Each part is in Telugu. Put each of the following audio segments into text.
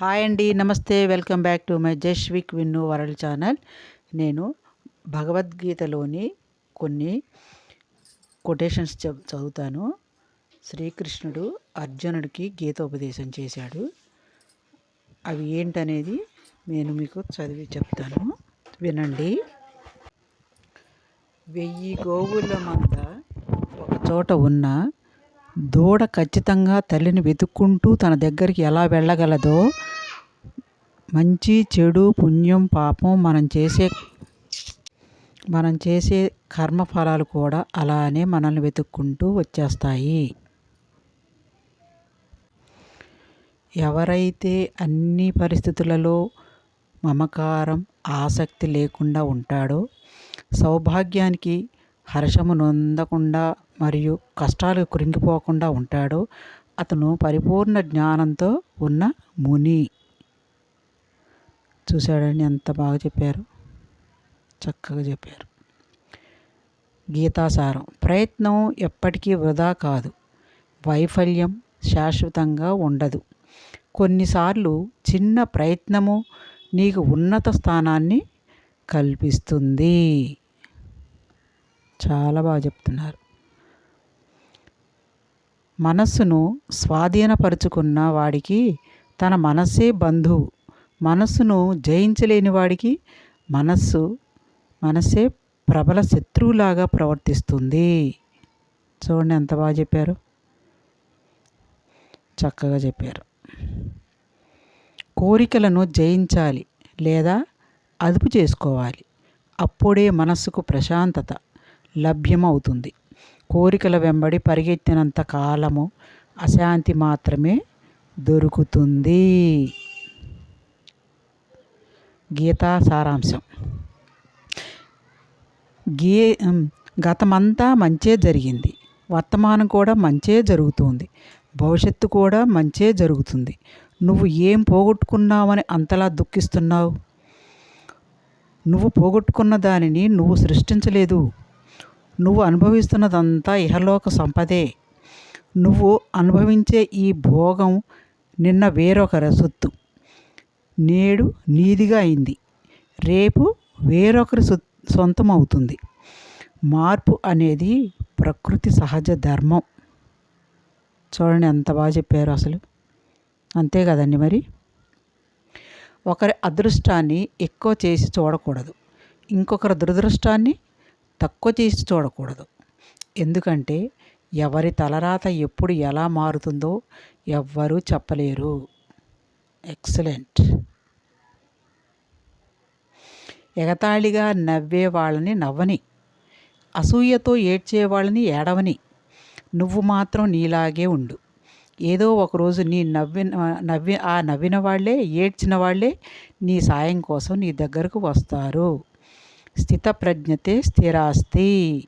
హాయ్ అండి నమస్తే welcome back to my జస్విక్ win world channel. నేను భగవద్గీతలోని కొన్ని కొటేషన్స్ చెప్ చదువుతాను. శ్రీకృష్ణుడు అర్జునుడికి గీతోపదేశం చేశాడు. అవి ఏంటనేది నేను మీకు చదివి చెప్తాను. వినండి. వెయ్యి గోవుల మంద ఒక చోట ఉన్న దూడ ఖచ్చితంగా తల్లిని వెతుక్కుంటూ తన దగ్గరికి ఎలా వెళ్ళగలదో మంచి చెడు పుణ్యం పాపం మనం చేసే మనం చేసే కర్మఫలాలు కూడా అలానే మనల్ని వెతుక్కుంటూ వచ్చేస్తాయి. ఎవరైతే అన్ని పరిస్థితులలో మమకారం ఆసక్తి లేకుండా ఉంటాడో సౌభాగ్యానికి హర్షము నొందకుండా మరియు కష్టాలు కృంగిపోకుండా ఉంటాడో. అతను పరిపూర్ణ జ్ఞానంతో ఉన్న ముని. చూశాడని ఎంత బాగా చెప్పారు. చక్కగా చెప్పారు. గీతాసారం. ప్రయత్నం ఎప్పటికీ వృధా కాదు. వైఫల్యం శాశ్వతంగా ఉండదు. కొన్నిసార్లు చిన్న ప్రయత్నము నీకు ఉన్నత స్థానాన్ని కల్పిస్తుంది. చాలా బాగా చెప్తున్నారు. మనస్సును స్వాధీనపరుచుకున్న వాడికి తన మనస్సే బంధువు. మనస్సును జయించలేని వాడికి మనస్సు మనస్సే ప్రబల శత్రువులాగా ప్రవర్తిస్తుంది. చూడండి ఎంత బాగా చెప్పారు. చక్కగా చెప్పారు. కోరికలను జయించాలి లేదా అదుపు చేసుకోవాలి. అప్పుడే మనస్సుకు ప్రశాంతత. లభ్యమవుతుంది. కోరికల వెంబడి పరిగెత్తినంత కాలము అశాంతి మాత్రమే దొరుకుతుంది. గీతా సారాంశం. గీ గతమంతా మంచే జరిగింది. వర్తమానం కూడా మంచే జరుగుతుంది. భవిష్యత్తు కూడా మంచే జరుగుతుంది. నువ్వు ఏం పోగొట్టుకున్నావని అంతలా దుఃఖిస్తున్నావు? నువ్వు పోగొట్టుకున్న దానిని నువ్వు సృష్టించలేదు. నువ్వు అనుభవిస్తున్నదంతా ఇహలోక సంపదే. నువ్వు అనుభవించే ఈ భోగం నిన్న వేరొకరి సొత్తు. నేడు నీదిగా అయింది. రేపు వేరొకరి సొంతం అవుతుంది మార్పు అనేది ప్రకృతి సహజ ధర్మం. చూడండి ఎంత బాగా చెప్పారు అసలు. అంతే కదండి మరి? ఒకరి అదృష్టాన్ని ఎక్కువ చేసి చూడకూడదు. ఇంకొకరి దురదృష్టాన్ని తక్కువ చేసి చూడకూడదు. ఎందుకంటే ఎవరి తలరాత ఎప్పుడు ఎలా మారుతుందో ఎవ్వరూ చెప్పలేరు. ఎక్సలెంట్. ఎగతాళిగా నవ్వే వాళ్ళని నవ్వని అసూయతో ఏడ్చే వాళ్ళని ఏడవని నువ్వు మాత్రం నీలాగే ఉండు. ఏదో ఒకరోజు నీ నవ్విన నవ్వి ఆ నవ్విన వాళ్ళే ఏడ్చిన వాళ్ళే నీ సాయం కోసం నీ దగ్గరకు వస్తారు. స్థితప్రజ్ఞతే స్థిరాస్తి.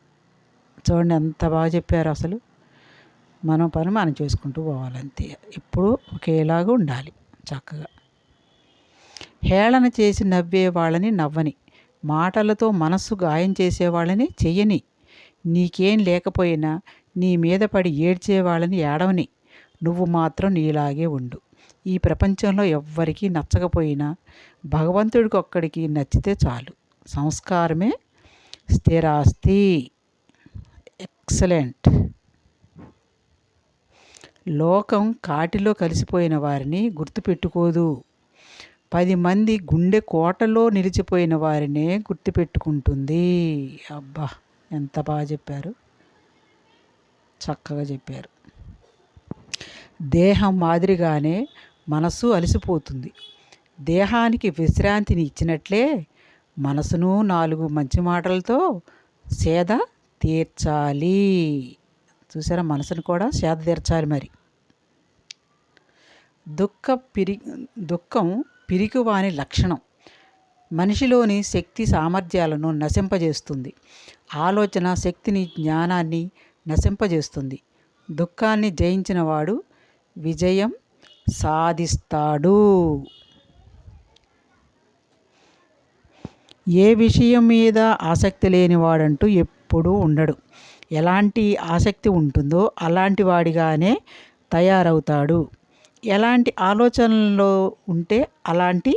చూడండి ఎంత బాగా చెప్పారు అసలు. మనం పని మనం చేసుకుంటూ పోవాలంతే. ఎప్పుడు ఒకేలాగా ఉండాలి చక్కగా. హేళన చేసి నవ్వే వాళ్ళని నవ్వని. మాటలతో మనస్సు గాయం చేసేవాళ్ళని చెయ్యని. నీకేం లేకపోయినా నీ మీద పడి ఏడ్చే వాళ్ళని ఏడవని. నువ్వు మాత్రం నీలాగే ఉండు. ఈ ప్రపంచంలో ఎవ్వరికీ నచ్చకపోయినా భగవంతుడికి ఒక్కడికి నచ్చితే చాలు. సంస్కారమే స్థిరాస్తి. ఎక్సలెంట్ లోకం కాటిలో కలిసిపోయిన వారిని గుర్తుపెట్టుకోదు. పది మంది గుండె కోటలో నిలిచిపోయిన వారినే గుర్తుపెట్టుకుంటుంది. అబ్బా ఎంత బాగా చెప్పారు. చక్కగా చెప్పారు. దేహం మాదిరిగానే మనసు అలసిపోతుంది. దేహానికి విశ్రాంతిని ఇచ్చినట్లే మనసును నాలుగు మంచి మాటలతో సేద తీర్చాలి. చూసారా? మనసును కూడా సేద తీర్చాలి మరి. దుఃఖ పిరి దుఃఖం పిరికివాని లక్షణం. మనిషిలోని శక్తి సామర్థ్యాలను నశింపజేస్తుంది. ఆలోచన శక్తిని జ్ఞానాన్ని నశింపజేస్తుంది. దుఃఖాన్ని జయించిన వాడు విజయం సాధిస్తాడు. ఏ విషయం మీద ఆసక్తి లేనివాడంటూ ఎప్పుడూ ఉండడు. ఎలాంటి ఆసక్తి ఉంటుందో అలాంటి వాడిగానే తయారవుతాడు. ఎలాంటి ఆలోచనలో ఉంటే అలాంటి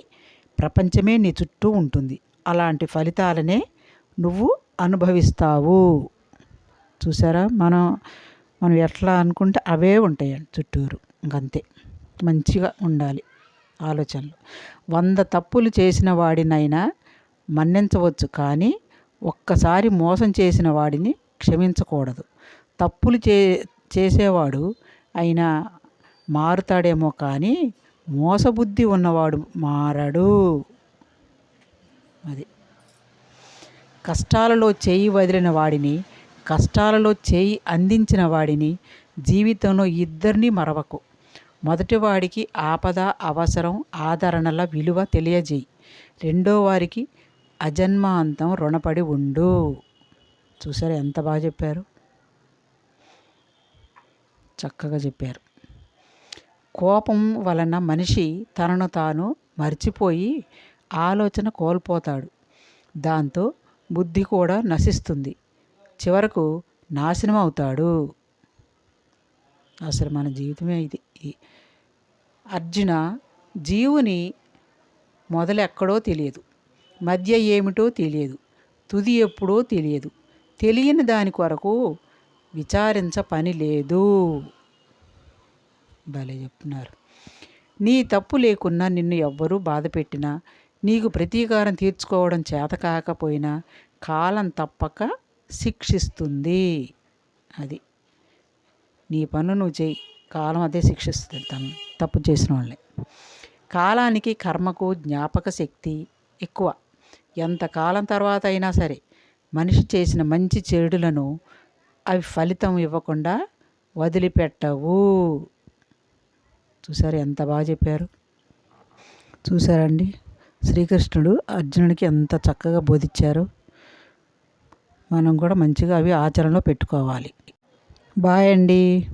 ప్రపంచమే నీ చుట్టూ ఉంటుంది. అలాంటి ఫలితాలనే నువ్వు అనుభవిస్తావు. చూసారా? మనం మనం ఎట్లా అనుకుంటే అవే ఉంటాయండి చుట్టూరు. ఇంకంతే. మంచిగా ఉండాలి ఆలోచనలు. వంద తప్పులు చేసిన వాడినైనా మన్నించవచ్చు కానీ ఒక్కసారి మోసం చేసిన వాడిని క్షమించకూడదు. తప్పులు చే చేసేవాడు అయినా మారుతాడేమో కానీ మోసబుద్ధి ఉన్నవాడు మారడు. అది. కష్టాలలో చేయి వదిలిన వాడిని కష్టాలలో చేయి అందించిన వాడిని జీవితంలో ఇద్దరిని మరవకు. మొదటివాడికి ఆపద అవసరం ఆదరణల విలువ తెలియజేయి. రెండో వారికి అజన్మాంతం రుణపడి ఉండు. చూసారా ఎంత బాగా చెప్పారు? చక్కగా చెప్పారు. కోపం వలన మనిషి తనను తాను మర్చిపోయి ఆలోచన కోల్పోతాడు. దాంతో బుద్ధి కూడా నశిస్తుంది. చివరకు నాశనం అవుతాడు అసలు మన జీవితమే ఇది. అర్జున జీవుని మొదలెక్కడో తెలియదు. మధ్య ఏమిటో తెలియదు తుది ఎప్పుడో తెలియదు. తెలియని దాని కొరకు విచారించ పని లేదు భలే చెప్తున్నారు. నీ తప్పు లేకున్నా నిన్ను ఎవ్వరూ బాధ పెట్టినా నీకు ప్రతీకారం తీర్చుకోవడం చేత కాకపోయినా కాలం తప్పక శిక్షిస్తుంది. అది. నీ పన్ను నువ్వు చేయి. కాలం అదే శిక్షిస్తుంది. తను తప్పు చేసిన వాళ్ళని కాలానికి కర్మకు జ్ఞాపక శక్తి ఎక్కువ. ఎంతకాలం తర్వాత అయినా సరే మనిషి చేసిన మంచి చెడులను అవి ఫలితం ఇవ్వకుండా వదిలిపెట్టవు. చూసారు ఎంత బాగా చెప్పారు? చూసారండి? శ్రీకృష్ణుడు అర్జునుడికి ఎంత చక్కగా బోధించారు? మనం కూడా మంచిగా అవి ఆచరణలో పెట్టుకోవాలి. బాయ్ అండి.